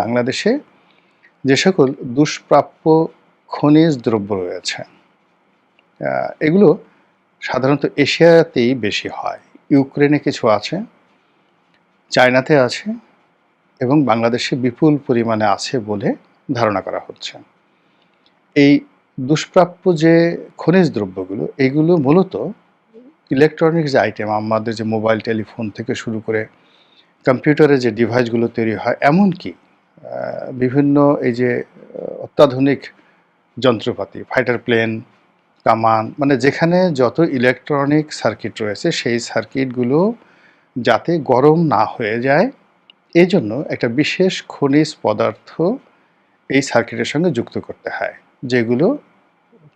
বাংলাদেশে যে সকল দুষ্প্রাপ্য খনিজ দ্রব্য রয়েছে এগুলো সাধারণত এশিয়াতেই বেশি হয়। ইউক্রেনে কিছু আছে, চায়নাতে আছে এবং বাংলাদেশে বিপুল পরিমাণে আছে বলে ধারণা করা হচ্ছে। এই দুষ্প্রাপ্য যে খনিজ দ্রব্যগুলো, এগুলো মূলত ইলেকট্রনিক্স আইটেম, আমাদের যে মোবাইল, টেলিফোন থেকে শুরু করে কম্পিউটারে যে ডিভাইসগুলো তৈরি হয়, এমনকি বিভিন্ন এই যে অত্যাধুনিক যন্ত্রপাতি ফাইটার প্লেন কামান মানে যেখানে যত ইলেকট্রনিক সার্কিট রয়েছে, সেই সার্কিটগুলো যাতে গরম না হয়ে যায় এই জন্য একটা বিশেষ খনিজ পদার্থ এই সার্কিটের সঙ্গে যুক্ত করতে হয়, যেগুলো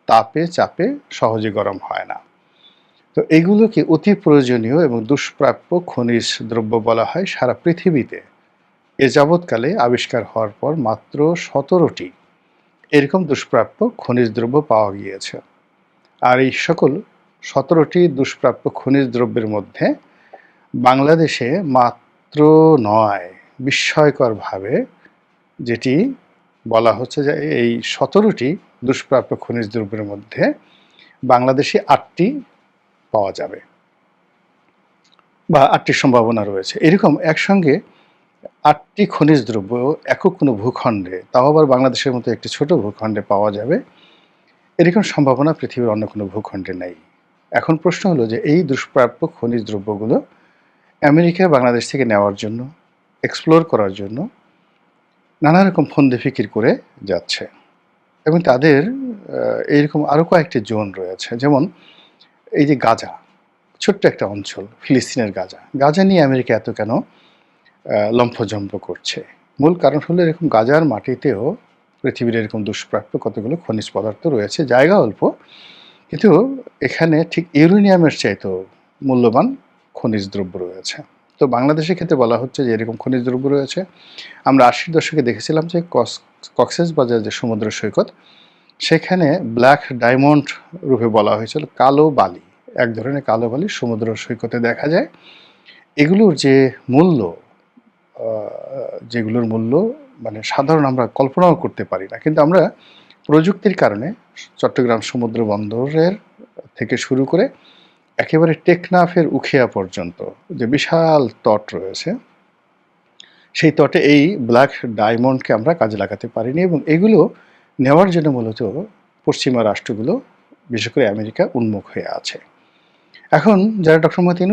তাপে চাপে সহজে গরম হয় না। তো এগুলোকে অতি প্রয়োজনীয় এবং দুষ্প্রাপ্য খনিজ দ্রব্য বলা হয় সারা পৃথিবীতে। এ যাবৎকালে আবিষ্কার হওয়ার পর মাত্র সতেরোটি এরকম দুষ্প্রাপ্য খনিজ দ্রব্য পাওয়া গিয়েছে। আর এই সকল সতেরোটি দুষ্প্রাপ্য খনিজ দ্রব্যের মধ্যে বাংলাদেশে মাত্র নয়, বিস্ময়করভাবে যেটি বলা হচ্ছে যে এই সতেরোটি দুষ্প্রাপ্য খনিজ দ্রব্যের মধ্যে বাংলাদেশে আটটি পাওয়া যাবে বা আটটি সম্ভাবনা রয়েছে। এরকম একসঙ্গে আটটি খনিজ দ্রব্য একক কোনো ভূখণ্ডে, তাও আবার বাংলাদেশের মতো একটি ছোট ভূখণ্ডে পাওয়া যাবে। এরকম সম্ভাবনা পৃথিবীর অন্য কোনো ভূখণ্ডে নেই। এখন প্রশ্ন হলো যে এই দুষ্প্রাপ্য খনিজ দ্রব্যগুলো আমেরিকা বাংলাদেশ থেকে নেওয়ার জন্য এক্সপ্লোর করার জন্য নানা রকম ফন্দে ফিকির করে যাচ্ছে। এবং তাদের এইরকম আরও কয়েকটি জোন রয়েছে। যেমন এই যে গাজা, ছোট্ট একটা অঞ্চল, ফিলিস্তিনের গাজা। গাজা নিয়ে আমেরিকা এত কেন আহ, লম্ফজম্প করছে। মূল কারণ হলো এরকম গাজার মাটিতেও পৃথিবীর এরকম দুষ্প্রাপ্য কতগুলো খনিজ পদার্থ রয়েছে জায়গা অল্প। কিন্তু এখানে ঠিক ইউরেনিয়ামের চাইতেও মূল্যবান খনিজ দ্রব্য রয়েছে। তো বাংলাদেশের ক্ষেত্রে বলা হচ্ছে যে এরকম খনিজ দ্রব্য রয়েছে। আমরা আশির দশকে দেখেছিলাম যে কক্স কক্সেস বাজার যে সমুদ্র সৈকত সেখানে ব্ল্যাক ডায়মন্ড রূপে বলা হয়েছিল কালো বালি। এক ধরনের কালো বালি সমুদ্র সৈকতে দেখা যায়। এগুলোর যে মূল্য যেগুলোর মূল্য মানে সাধারণ আমরা কল্পনাও করতে পারি না। কিন্তু আমরা প্রযুক্তির কারণে চট্টগ্রাম সমুদ্র বন্দরের থেকে শুরু করে একেবারে টেকনাফের উখিয়া পর্যন্ত যে বিশাল তট রয়েছে, সেই তটে এই ব্ল্যাক ডায়মন্ডকে আমরা কাজে লাগাতে পারিনি এবং এগুলো নেওয়ার জন্য মূলত পশ্চিমা রাষ্ট্রগুলো, বিশেষ করে আমেরিকা উন্মুখ হয়ে আছে। এখন যারা ডক্টর মতিন